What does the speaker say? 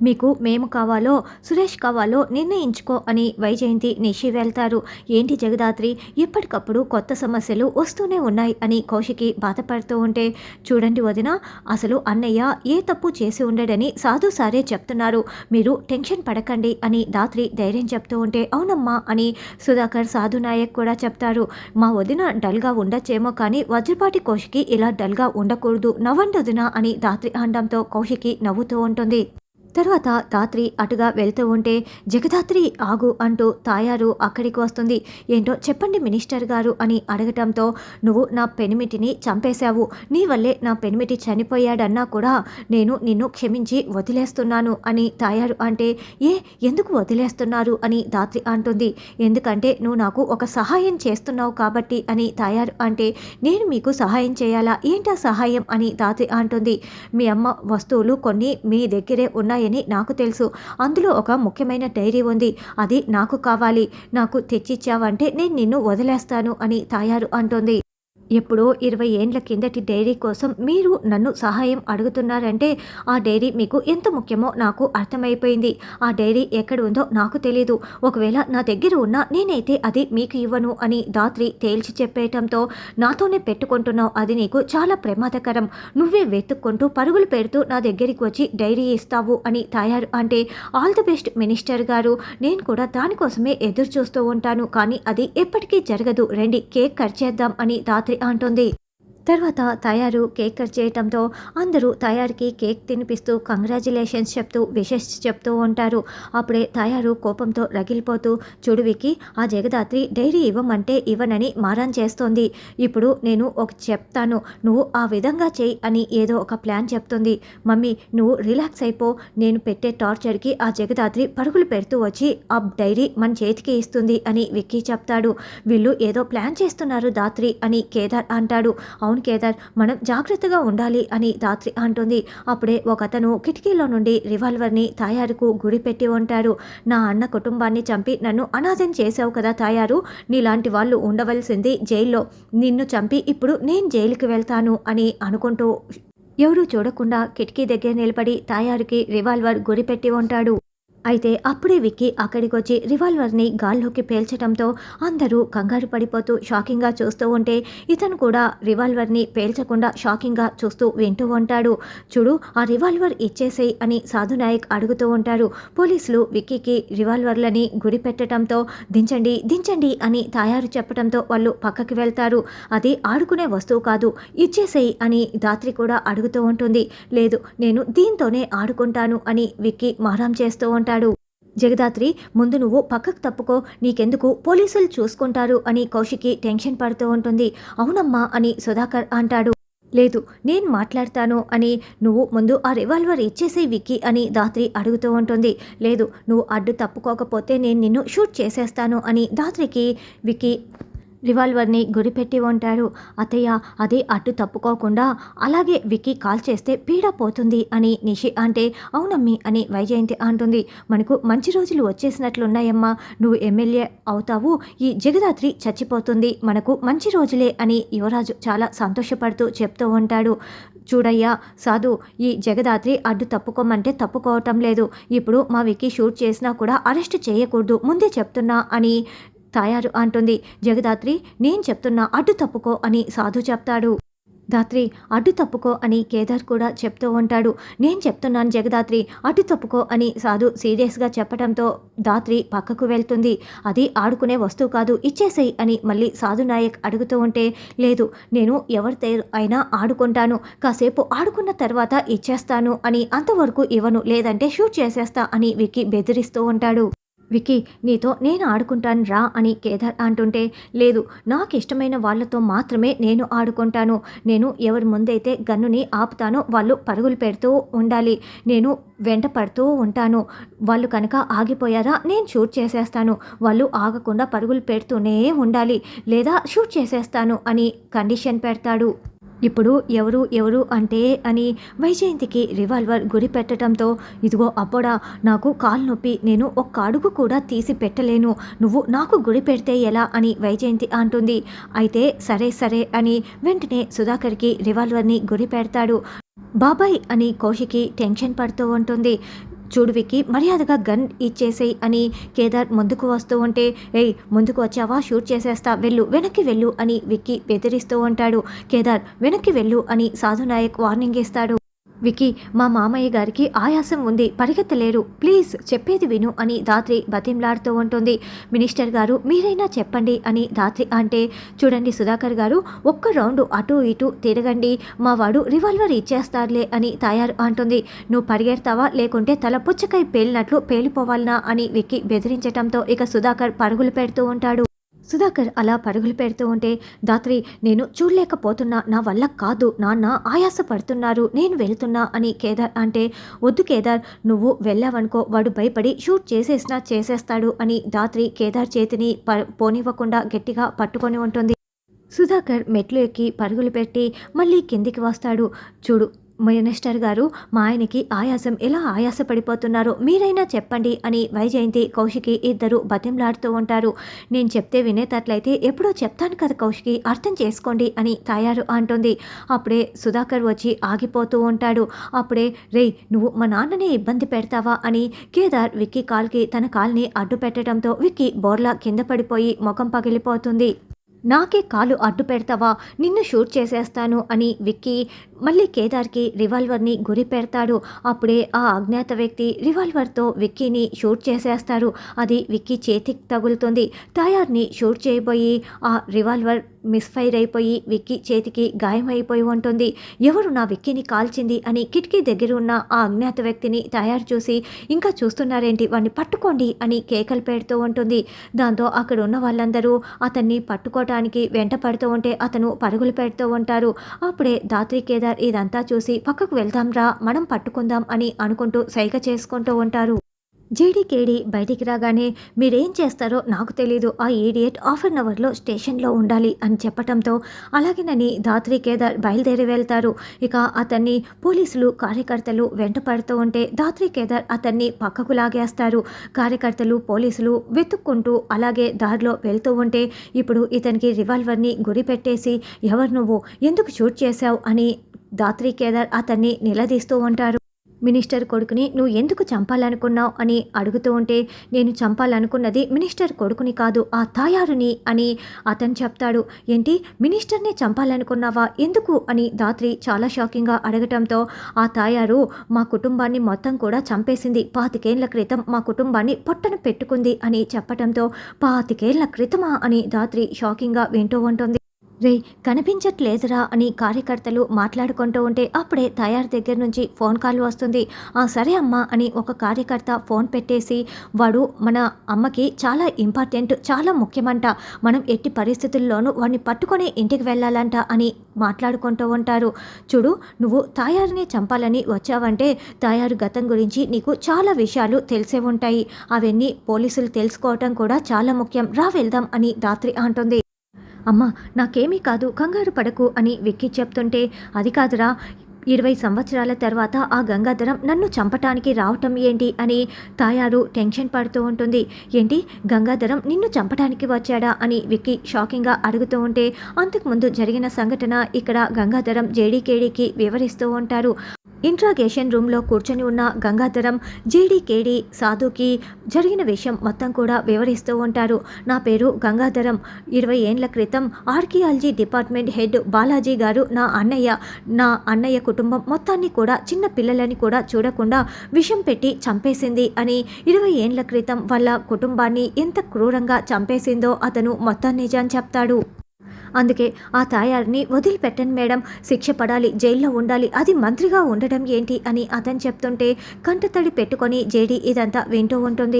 మీకు మేము కావాలో సురేష్ కావాలో నిర్ణయించుకో అని వైజయంతి నిషి వెళ్తారు ఏంటి జగదాత్రి? ఎప్పటికప్పుడు కొత్త సమస్యలు వస్తూనే ఉన్నాయి అని కౌశికి బాధపడుతూ ఉంటే చూడండి వదిన అసలు అన్నయ్య ఏ తప్పు చేసి ఉండడని సాధు సారే చెప్తున్నారు. మీరు టెన్షన్ పడకండి అని దాత్రి ధైర్యం చెప్తూ ఉంటే అవునమ్మా అని సుధాకర్ సాధు నాయక్ కూడా చెప్తారు. మా వదిన డల్గా ఉండొచ్చేమో కానీ వజ్రపాటి కౌశికి ఇలా డల్గా ఉండకూడదు. నవ్వండి వదిన అని దాత్రి అనడంతో కౌశికి నవ్వుతూ ఉంటుంది. తర్వాత తాత్రి అటుగా వెళ్తూ ఉంటే జగదాత్రి ఆగు అంటూ తాయారు అక్కడికి వస్తుంది. ఏంటో చెప్పండి మినిస్టర్ గారు అని అడగటంతో నువ్వు నా పెనిమిటిని చంపేశావు. నీ వల్లే నా పెనిమిటి చనిపోయాడన్నా కూడా నేను నిన్ను క్షమించి వదిలేస్తున్నాను అని తాయారు అంటే ఏ ఎందుకు వదిలేస్తున్నారు అని దాత్రి అంటుంది. ఎందుకంటే నువ్వు నాకు ఒక సహాయం చేస్తున్నావు కాబట్టి అని తాయారు అంటే నేను మీకు సహాయం చేయాలా? ఏంటా సహాయం? అని దాత్రి అంటుంది. మీ అమ్మ వస్తువులు కొన్ని మీ దగ్గరే ఉన్నాయి ఉన్నాయని నాకు తెలుసు. అందులో ఒక ముఖ్యమైన డైరీ ఉంది. అది నాకు కావాలి. నాకు తెచ్చిచ్చావంటే నేను నిన్ను వదిలేస్తాను అని తాయారు అంటుంది. ఎప్పుడో ఇరవై ఏండ్ల కిందటి డైరీ కోసం మీరు నన్ను సహాయం అడుగుతున్నారంటే ఆ డైరీ మీకు ఎంత ముఖ్యమో నాకు అర్థమైపోయింది. ఆ డైరీ ఎక్కడ ఉందో నాకు తెలియదు ఒకవేళ నా దగ్గర ఉన్నా నేనైతే అది మీకు ఇవ్వను అని దాత్రి తేల్చి చెప్పేయటంతో నాతోనే పెట్టుకుంటున్నావు అది నీకు చాలా ప్రమాదకరం. నువ్వే వెతుక్కుంటూ పరుగులు పెడుతూ నా దగ్గరికి వచ్చి డైరీ ఇస్తావు అని తయారు అంటే ఆల్ ది బెస్ట్ మినిస్టర్ గారు. నేను కూడా దానికోసమే ఎదురు చూస్తూ ఉంటాను. కానీ అది ఎప్పటికీ జరగదు. రండి కేక్ కట్ చేద్దాం అని దాత్రి అంటుంది. తర్వాత తయారు కేక్ కట్ చేయటంతో అందరూ తయారుకి కేక్ తినిపిస్తూ కంగ్రాచులేషన్స్ చెప్తూ విషెస్ చెప్తూ ఉంటారు. అప్పుడే తయారు కోపంతో రగిలిపోతూ చుడువికి ఆ జగదాత్రి డైరీ ఇవ్వమంటే ఇవ్వనని మారాన్ చేస్తోంది. ఇప్పుడు నేను ఒక చెప్తాను. నువ్వు ఆ విధంగా చేయి అని ఏదో ఒక ప్లాన్ చెప్తుంది. మమ్మీ నువ్వు రిలాక్స్ అయిపో. నేను పెట్టే టార్చర్కి ఆ జగదాత్రి పరుగులు పెడుతూ వచ్చి ఆ డైరీ మన చేతికి ఇస్తుంది అని విక్కీ చెప్తాడు. వీళ్ళు ఏదో ప్లాన్ చేస్తున్నారు దాత్రి అని కేదార్ అంటాడు. అవును కేదార్ మనం జాగ్రత్తగా ఉండాలి అని ధాత్రి అంటుంది. అప్పుడే ఒక అతను కిటికీలో నుండి రివాల్వర్ని తాయారుకు గుడి పెట్టి ఉంటాడు. నా అన్న కుటుంబాన్ని చంపి నన్ను అనాథం చేశావు కదా తాయారు నీలాంటి వాళ్ళు ఉండవలసింది జైల్లో. నిన్ను చంపి ఇప్పుడు నేను జైలుకి వెళ్తాను అని అనుకుంటూ ఎవరూ చూడకుండా కిటికీ దగ్గర నిలబడి తాయారుకి రివాల్వర్ గురిపెట్టి ఉంటాడు. అయితే అప్పుడే విక్కీ అక్కడికి వచ్చి రివాల్వర్ని గాల్లోకి పేల్చడంతో అందరూ కంగారు పడిపోతూ షాకింగ్గా చూస్తూ ఉంటే ఇతను కూడా రివాల్వర్ని పేల్చకుండా షాకింగ్గా చూస్తూ వింటూ ఉంటాడు. చూడు ఆ రివాల్వర్ ఇచ్చేసేయి అని సాధునాయక్ అడుగుతూ ఉంటారు పోలీసులు విక్కీకి రివాల్వర్లని గురి పెట్టడంతో దించండి దించండి అని తయారు చెప్పడంతో వాళ్ళు పక్కకి వెళ్తారు. అది ఆడుకునే వస్తువు కాదు ఇచ్చేసేయి అని దాత్రి కూడా అడుగుతూ ఉంటుంది. లేదు నేను దీంతోనే ఆడుకుంటాను అని విక్కీ మారాం చేస్తూ ఉంటాను జగదాత్రి ముందు నువ్వు పక్కకు తప్పుకో నీకెందుకు పోలీసులు చూసుకుంటారు అని కౌశికి టెన్షన్ పడుతూ ఉంటుంది. అవునమ్మా అని సుధాకర్ అంటాడు. లేదు నేను మాట్లాడతాను అని నువ్వు ముందు ఆ రివాల్వర్ ఇచ్చేసే విక్కీ అని దాత్రి అడుగుతూ ఉంటుంది. లేదు నువ్వు అడ్డు తప్పుకోకపోతే నేను నిన్ను షూట్ చేసేస్తాను అని దాత్రికి విక్కీ రివాల్వర్ని గురిపెట్టి ఉంటాడు. అతయ్య అది అడ్డు తప్పుకోకుండా అలాగే విక్కీ కాల్ చేస్తే పీడ పోతుంది అని నిషి అంటే అవునమ్మి అని వైజయంతి అంటుంది. మనకు మంచి రోజులు వచ్చేసినట్లున్నాయమ్మా. నువ్వు ఎమ్మెల్యే అవుతావు. ఈ జగదాత్రి చచ్చిపోతుంది. మనకు మంచి రోజులే అని యువరాజు చాలా సంతోషపడుతూ చెప్తూ ఉంటాడు. చూడయ్యా సాధు ఈ జగదాత్రి అడ్డు తప్పుకోమంటే తప్పుకోవటం లేదు. ఇప్పుడు మా విక్కీ షూట్ చేసినా కూడా అరెస్ట్ చేయకూడదు. ముందే చెప్తున్నా అని తయారు అంటుంది. జగదాత్రి నేను చెప్తున్నా అడ్డు తప్పుకో అని సాధు చెప్తాడు. దాత్రి అడ్డు తప్పుకో అని కేదార్ కూడా చెప్తూ ఉంటాడు. నేను చెప్తున్నాను జగదాత్రి అడ్డు తప్పుకో అని సాధు సీరియస్గా చెప్పడంతో దాత్రి పక్కకు వెళ్తుంది. అది ఆడుకునే వస్తువు కాదు ఇచ్చేసేయి అని మళ్ళీ సాధు నాయక్ అడుగుతూ ఉంటే లేదు నేను ఎవరితో అయినా ఆడుకుంటాను. కాసేపు ఆడుకున్న తర్వాత ఇచ్చేస్తాను అని అంతవరకు ఇవ్వను లేదంటే షూట్ చేసేస్తా అని విక్కీ బెదిరిస్తూ ఉంటాడు. విక్కీ నీతో నేను ఆడుకుంటాను రా అని కేదార్ అంటుంటే లేదు నాకు ఇష్టమైన వాళ్ళతో మాత్రమే నేను ఆడుకుంటాను. నేను ఎవరి ముందైతే గన్నుని ఆపుతానో వాళ్ళు పరుగులు పెడుతూ ఉండాలి. నేను వెంట పడుతూ ఉంటాను. వాళ్ళు కనుక ఆగిపోయారా నేను షూట్ చేసేస్తాను. వాళ్ళు ఆగకుండా పరుగులు పెడుతూనే ఉండాలి లేదా షూట్ చేసేస్తాను అని కండిషన్ పెడతాడు. ఇప్పుడు ఎవరు ఎవరు అంటే అని వైజయంతికి రివాల్వర్ గురి పెట్టడంతో ఇదిగో అబ్బోడా నాకు కాలు నొప్పి నేను ఒక్క అడుగు కూడా తీసి పెట్టలేను నువ్వు నాకు గురి పెడితే ఎలా అని వైజయంతి అంటుంది. అయితే సరే సరే అని వెంటనే సుధాకర్కి రివాల్వర్ని గురి పెడతాడు. బాబాయ్ అని కోషికి టెన్షన్ పడుతూ ఉంటుంది. చూడు మర్యాదగా గన్ ఇచ్చేసేయి అని కేదార్ ముందుకు వస్తూ ఉంటే ఏయ్ ముందుకు వచ్చావా? షూట్ చేసేస్తా వెళ్ళు వెనక్కి వెళ్ళు అని విక్కీ బెదిరిస్తూ ఉంటాడు. కేదార్ వెనక్కి వెళ్ళు అని సాధునాయక్ వార్నింగ్ ఇస్తాడు. వికి మా మామయ్య గారికి ఆయాసం ఉంది పరిగెత్తలేరు. ప్లీజ్ చెప్పేది విను అని దాత్రి బతింలాడుతూ ఉంటుంది. మినిస్టర్ గారు మీరైనా చెప్పండి అని దాత్రి అంటే చూడండి సుధాకర్ గారు ఒక్క రౌండ్ అటు ఇటు తిరగండి మా వాడు రివాల్వర్ ఇచ్చేస్తారులే అని తయారు అంటుంది. నువ్వు పరిగెడతావా? లేకుంటే తల పుచ్చకాయ పేలినట్లు పేలిపోవాలనా? అని వికి బెదిరించటంతో ఇక సుధాకర్ పరుగులు పెడుతూ ఉంటాడు. సుధాకర్ అలా పరుగులు పెడుతూ ఉంటే దాత్రి నేను చూడలేకపోతున్నా. నా వల్ల కాదు. నాన్న ఆయాస పడుతున్నారు నేను వెళ్తున్నా అని కేదార్ అంటే వద్దు కేదార్. నువ్వు వెళ్ళావనుకో వాడు భయపడి షూట్ చేసేసినా చేసేస్తాడు అని దాత్రి కేదార్ చేతిని ప పోనివ్వకుండా గట్టిగా పట్టుకొని ఉంటుంది. సుధాకర్ మెట్లు ఎక్కి పరుగులు పెట్టి మళ్ళీ కిందికి వస్తాడు. చూడు మినిస్టర్ గారు మా ఆయనకి ఆయాసం ఎలా ఆయాసపడిపోతున్నారో మీరైనా చెప్పండి అని వైజయంతి కౌశికి ఇద్దరు బతింలాడుతూ ఉంటారు. నేను చెప్తే వినేటట్లయితే ఎప్పుడో చెప్తాను కదా కౌశికి అర్థం చేసుకోండి అని తయారు అంటుంది. అప్పుడే సుధాకర్ వచ్చి ఆగిపోతూ ఉంటాడు. అప్పుడే రే నువ్వు మా నాన్ననే ఇబ్బంది పెడతావా? అని కేదార్ విక్కీ కాల్కి తన కాల్ని అడ్డు పెట్టడంతో విక్కీ బోర్లా కింద పడిపోయి ముఖం పగిలిపోతుంది. నాకే కాలు అడ్డు పెడతావా? నిన్ను షూట్ చేసేస్తాను అని విక్కీ మళ్ళీ కేదార్కి రివాల్వర్ని గురి పెడతాడు. అప్పుడే ఆ అజ్ఞాత వ్యక్తి రివాల్వర్తో విక్కీని షూట్ చేసేస్తారు అది విక్కీ చేతికి తగులుతుంది. తయార్ని షూట్ చేయబోయి ఆ రివాల్వర్ మిస్ఫైర్ అయిపోయి విక్కీ చేతికి గాయమైపోయి ఉంటుంది. ఎవరు నా విక్కీని కాల్చింది అని కిటికీ దగ్గర ఉన్న ఆ అజ్ఞాత వ్యక్తిని తయారు చూసి ఇంకా చూస్తున్నారేంటి? వాడిని పట్టుకోండి అని కేకలు పెడుతూ ఉంటుంది. దాంతో అక్కడ ఉన్న వాళ్ళందరూ అతన్ని పట్టుకోవటానికి వెంట పడుతూ ఉంటే అతను పరుగులు పెడుతూ ఉంటారు. అప్పుడే దాత్రి కేదార్ ఇదంతా చూసి పక్కకు వెళ్దాం రా మనం పట్టుకుందాం అని అనుకుంటూ సైగ చేసుకుంటూ ఉంటారు. జేడీకేడి బయటికి రాగానే మీరేం చేస్తారో నాకు తెలీదు. ఆ ఈడియట్ హాఫ్ అన్ అవర్లో స్టేషన్లో ఉండాలి అని చెప్పటంతో అలాగేనని దాత్రి కేదార్ బయలుదేరి వెళ్తారు. ఇక అతన్ని పోలీసులు కార్యకర్తలు వెంట పడుతూ ఉంటే దాత్రి కేదార్ అతన్ని పక్కకు లాగేస్తారు. కార్యకర్తలు పోలీసులు వెతుక్కుంటూ అలాగే దారిలో వెళ్తూ ఉంటే ఇప్పుడు ఇతనికి రివాల్వర్ని గురి పెట్టేసి ఎవరు నువ్వు? ఎందుకు షూట్ చేశావు? అని దాత్రి కేదార్ అతన్ని నిలదీస్తూ ఉంటారు. మినిస్టర్ కొడుకుని నువ్వు ఎందుకు చంపాలనుకున్నావు అని అడుగుతూ ఉంటే నేను చంపాలనుకున్నది మినిస్టర్ కొడుకుని కాదు ఆ తాయారుని అని అతను చెప్తాడు. ఏంటి? మినిస్టర్ని చంపాలనుకున్నావా? ఎందుకు? అని దాత్రి చాలా షాకింగ్గా అడగటంతో ఆ తాయారు మా కుటుంబాన్ని మొత్తం కూడా చంపేసింది. పాతికేళ్ళ క్రితం మా కుటుంబాన్ని పొట్టను పెట్టుకుంది అని చెప్పటంతో పాతికేళ్ళ క్రితమా? అని దాత్రి షాకింగ్గా వింటూ ఉంటుంది. రే కనిపించట్లేదురా అని కార్యకర్తలు మాట్లాడుకుంటూ ఉంటే అప్పుడే తయారు దగ్గర నుంచి ఫోన్ కాల్ వస్తుంది. ఆ సరే అమ్మా అని ఒక కార్యకర్త ఫోన్ పెట్టేసి వాడు మన అమ్మకి చాలా ఇంపార్టెంట్ చాలా ముఖ్యమంట. మనం ఎట్టి పరిస్థితుల్లోనూ వాడిని పట్టుకొని ఇంటికి వెళ్ళాలంట అని మాట్లాడుకుంటూ ఉంటారు. చూడు నువ్వు తాయారుని చంపాలని వచ్చావంటే తాయారు గతం గురించి నీకు చాలా విషయాలు తెలిసే ఉంటాయి. అవన్నీ పోలీసులు తెలుసుకోవటం కూడా చాలా ముఖ్యం. రా వెళ్దాం అని దాత్రి అంటుంది. అమ్మా నాకేమీ కాదు కంగారు పడకు అని విక్కీ చెప్తుంటే అది కాదురా ఇరవై సంవత్సరాల తర్వాత ఆ గంగాధరం నన్ను చంపటానికి రావటం ఏంటి అని తాయారు టెన్షన్ పడుతూ ఉంటుంది. ఏంటి? గంగాధరం నిన్ను చంపటానికి వచ్చాడా అని విక్కీ షాకింగ్గా అడుగుతూ ఉంటే అంతకుముందు జరిగిన సంఘటన ఇక్కడ గంగాధరం జేడీకేడీకి వివరిస్తూ ఉంటారు. ఇంట్రాగేషన్ రూమ్లో కూర్చొని ఉన్న గంగాధరం జేడీకేడి సాధుకి జరిగిన విషయం మొత్తం కూడా వివరిస్తూ ఉంటారు. నా పేరు గంగాధరం. ఇరవై ఏండ్ల క్రితం ఆర్కియాలజీ డిపార్ట్మెంట్ హెడ్ బాలాజీ గారు నా అన్నయ్య నా అన్నయ్యకు కుటుంబం మొత్తాన్ని కూడా చిన్న పిల్లలని కూడా చూడకుండా విషం పెట్టి చంపేసింది అని ఇరవై ఏండ్ల క్రితం వాళ్ళ కుటుంబాన్ని ఎంత క్రూరంగా చంపేసిందో అతను మొత్తం నిజం చెప్తాడు. అందుకే ఆ తాయారిని వదిలిపెట్టండి మేడం శిక్ష పడాలి జైల్లో ఉండాలి అది మంత్రిగా ఉండడం ఏంటి అని అతను చెప్తుంటే కంటతడి పెట్టుకొని జేడి ఇదంతా వింటూ ఉంటుంది.